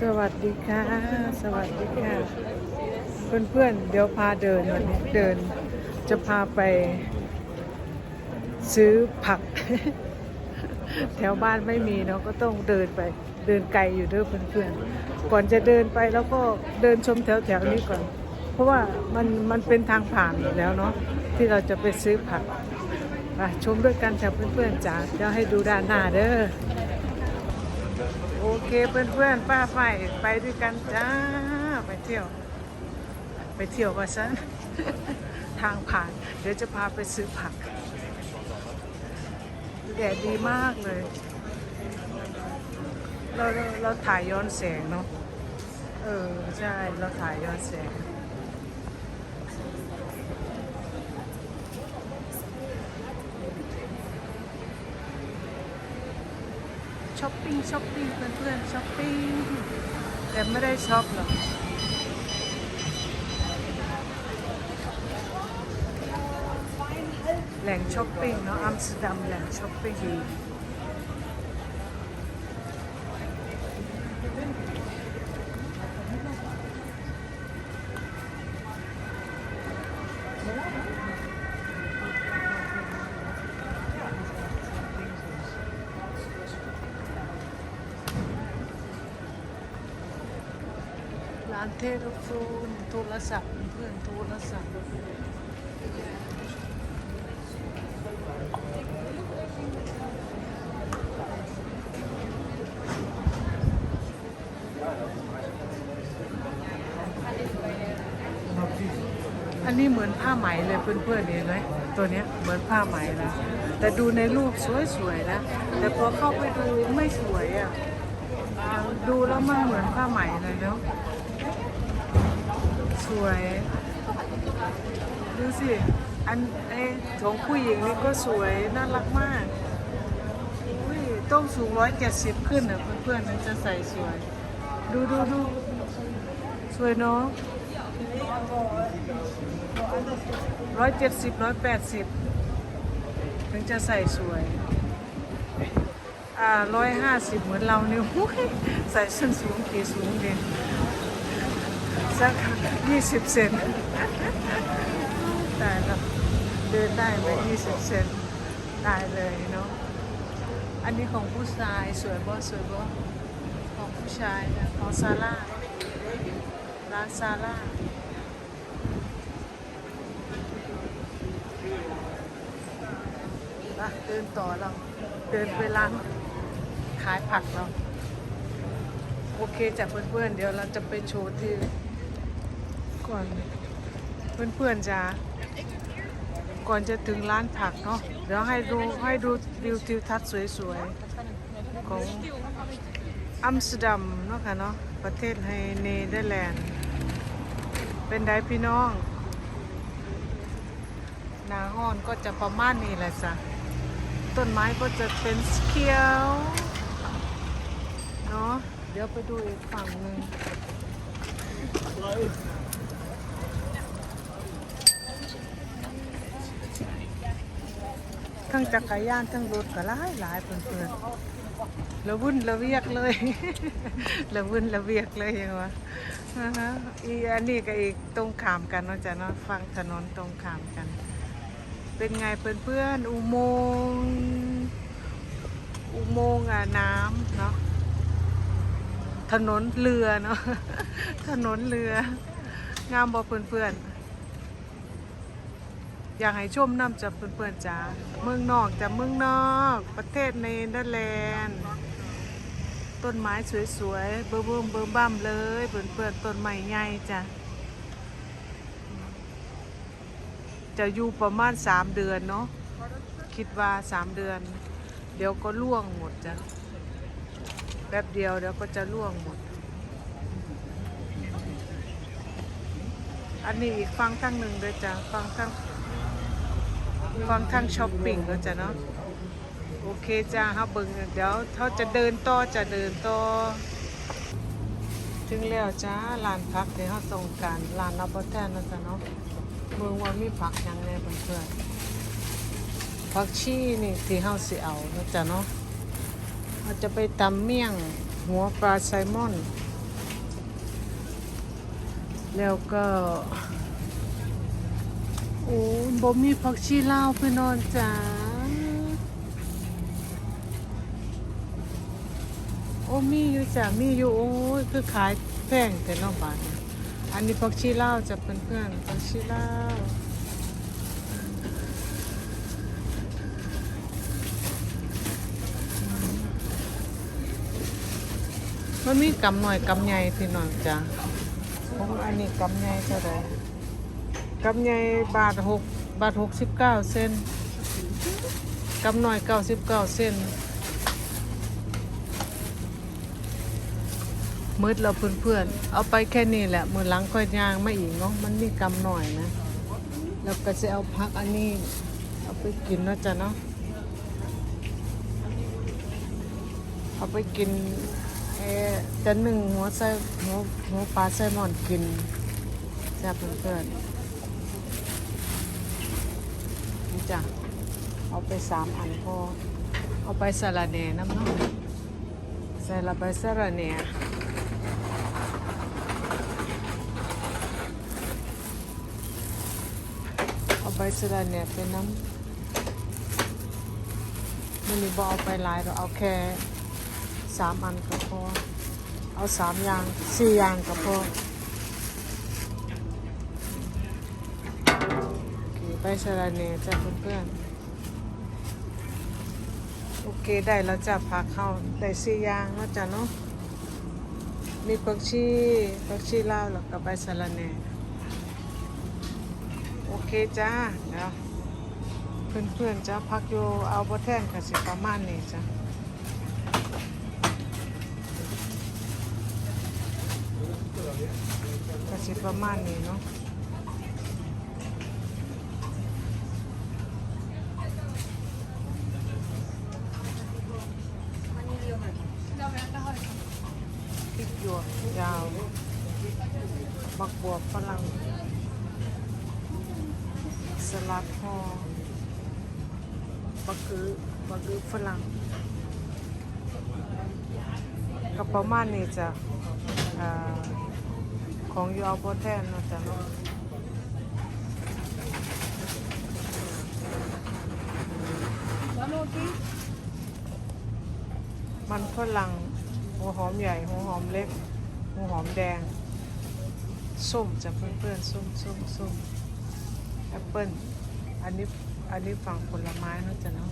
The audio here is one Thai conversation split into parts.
สวัสดีค่ะ สวัสดีค่ะ เพื่อนๆ เดี๋ยวพาเดินวันนี้เดินจะพาไปซื้อผัก แถวบ้านไม่มีเนาะก็ต้องเดินไปเดินไกลอยู่เด้อเพื่อนๆ ก่อนจะเดินไปแล้วก็เดินชมแถวๆนี้ก่อน เพราะว่ามันมันเป็นทางผ่านอยู่แล้วเนาะที่เราจะไปซื้อผักชมด้วยกันจ้ะเพื่อนๆจ๋าเดี๋ยวให้ดูด้านหน้าเด้อ โอเคเพื่อนๆป้าไฟไปด้วยกันจ้า ไปเที่ยว ไปเที่ยวว่าซะทางผ่าน เดี๋ยวจะพาไปซื้อผักแดดดีมากเลย เราเราเราถ่ายย้อนแสงเนาะเออ ใช่ เราถ่ายย้อนแสง ช้อปปิ้งช้อปปิ้งเพื่อนๆช้อปปิ้งแต่ไม่ได้ช็อปหรอกแหล่งช้อปปิ้งเนาะอัมสเตอร์ดัมแหล่งช้อปปิ้งร้านเทเลโฟนโทรศัพท์เพื่อนโทรศัพท์อันนี้เหมือนผ้าไหมเลยเพื่อนๆเห็นไหมตัวเนี้ยเหมือนผ้าไหมนะแต่ดูในรูปสวยๆนะแต่พอเข้าไปดูไม่สวยอะดูแล้วมันเหมือนผ้าไหมเลยเนาะ สวย ดูสิ อันไอ้ของผู้หญิงนี่ก็สวย น่ารักมากอุ้ยต้องสูงร้อยเจ็ดสิบขึ้นอะเพื่อนๆถึงจะใส่สวย ดูดูดูสวยเนาะร้อยเจ็ดสิบร้อยแปดสิบถึงจะใส่สวย อ่าร้อยห้าสิบเหมือนเราเนี่ยหุ้ยใส่ส้นสูงกี่สูงเด่น สักยี่สิบเซนตายแล้วเดินได้ไหมยี่สิบเซนตายเลยเนาะอันนี้ของผู้ชายสวยบ่สวยบ่ของผู้ชายนะของซาร่าร้านซาร่าไปเดินต่อเรา เดินไปร้านขายผักเรา โอเคจ้ะเพื่อนๆเดี๋ยวเราจะไปโชว์ที่ ก่อนเพื่อนๆจ้าก่อนจะถึงร้านผักเนาะเดี๋ยวให้ดูให้ดูวิวทิวทัศน์สวยๆ ของอัมสเตอร์ดัมเนาะค่ะเนาะประเทศไฮเนเธอร์แลนด์ เป็นไดพี่น้องนาหอนก็จะประมาณนี้แหละจ้ะต้นไม้ก็จะเป็นสเขียวเนาะเดี๋ยวไปดูอีกฝั่งหนึ่ง ทั้งจักรยานทั้งรถก็หลายหลายเพื่อนๆละวุ่นละเวียกเลย ละวุ่นละเวียกเลยยังวะอีอันนี้ก็อีกตรงขามกันเนาะจ้ะเนาะฝั่งถนนตรงขามกัน เป็นไงเพื่อนๆอุโมงอุโมงอะน้ำเนาะถนนเรือเนาะถนนเรืองามบ่เพื่อนๆ อยากให้ชมน้ำจับเพื่อนๆจ้าเมืองนอกจากเมืองนอก ประเทศเนเธอร์แลนด์ต้นไม้สวยๆเบิ่มเบิ่มเบิ่มบ้ามเลยเพื่อนๆต้นไม้ใหญ่จ้ะจะอยู่ประมาณสามเดือนเนาะคิดว่าสามเดือน เดี๋ยวก็ล่วงหมดจ้ะแป๊บเดียวเดี๋ยวก็จะล่วงหมด อันนี้อีกฟังทั้งหนึ่งเลยจ้ะฟังทั้ง ฟังทั้งช้อปปิ้งแล้วจ้ะเนาะโอเคจ้าฮะเบิ่งเดี๋ยวเขาจะเดินต่อจะเดินต่อถึงแล้วจ้าร้านพักที่เขาต้องการร้านรับประทานนะจ๊ะเนาะเมืองว่ามีผักยังแน่เพื่อนๆผักชีนี่ที่เฮาสิเอานะจ้ะเนาะเราจะไปตำเมี่ยงหัวปลาไซมอน แล้วก็ โอ้บ่มีผักชีลาวพี่นอนจ๋าโอ้มีอยู่จ้ะมีอยู่โอ้ยคือขายแพงแต่นอกบ้านอันนี้ผักชีลาวจะเป็นเพื่อนๆผักชีลาวมันมีกำหน่อยกำใหญ่พี่น้องจ้ะของอันนี้กำใหญ่เท่าไหร่ กำไยบาทหกบาทหกสิบเก้าเซนกำหน่อยเก้าสิบเก้าเซนมืดเราเพื่อนๆ เอาไปแค่นี้แหละ มือหลังค่อยย่างไม่อีกเนาะ มันมีกำหน่อยนะ แล้วก็จะเอาพักอันนี้ เอาไปกินนะจ๊ะเนาะ เอาไปกินเอจะหนึ่งหัวไส้หัวหัวปลาไส้หมอนกินจ้าเพื่อนๆ นี่ จ้ะ เอาไปสามอันพอ เอาไปสลัดแหน่น้ำเน้องใส่ละไปสลัดแหน่เอาไปสลัดแหน่ไปน้ำมันนี่บอเอาไปหลายเราเอาแค่สามอันก็พอ เอาสามอย่างสี่อย่างก็พอ สระเนจ้ะเพื่อนๆ โอเคได้แล้วจ้ะพาเข้าได้สี่อย่างแล้วจ้ะเนาะ มีผักชีผักชีลาวแล้วก็ใบสะระแหน่โอเคจ้าเดี๋ยวเพื่อนๆจ้ะพักอยู่เอาบ่แท่นก็สิประมาณนี้จ้ะก็สิประมาณนี้เนาะ พริกหยวกยาว บักบวบฝรั่ง สลัดพอบักกือบักกือฝรั่งก็ประมาณนี้จ้ะของยูเอาโปแทนนะจ้ะเนาะมันฝรั่งหัวหอมใหญ่ หัวหอมเล็ก หัวหอมแดง ส้มจะเพื่อนๆ ส้มส้มส้ม ปเปิ้ลอันนี้อันนี้ฝั่งผลไม้นะจ๊ะเนาะ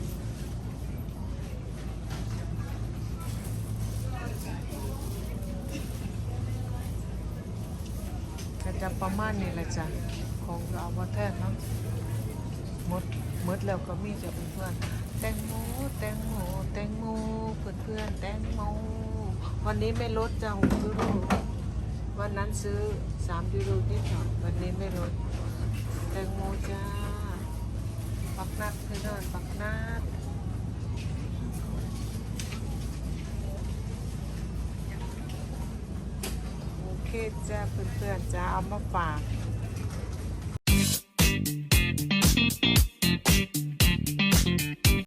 ก็จะประมาณนี้แหละจ้ะของเราวัแทนเนาะมดมดแล้วก็มีจะเพื่อนแตงโมแตงโมแตงโมเพื่อนเพื่อนแตงโมวันนี้ไม่ลดจ้ะหกยูโรวันนั้นซื้อสามยูโรนิดหน่อยวันนี้ไม่ลด แตงโมจ้าปักนัดคือนอนปักนัดโอเคจ้าเพื่อนๆจ้าเอามาฝาก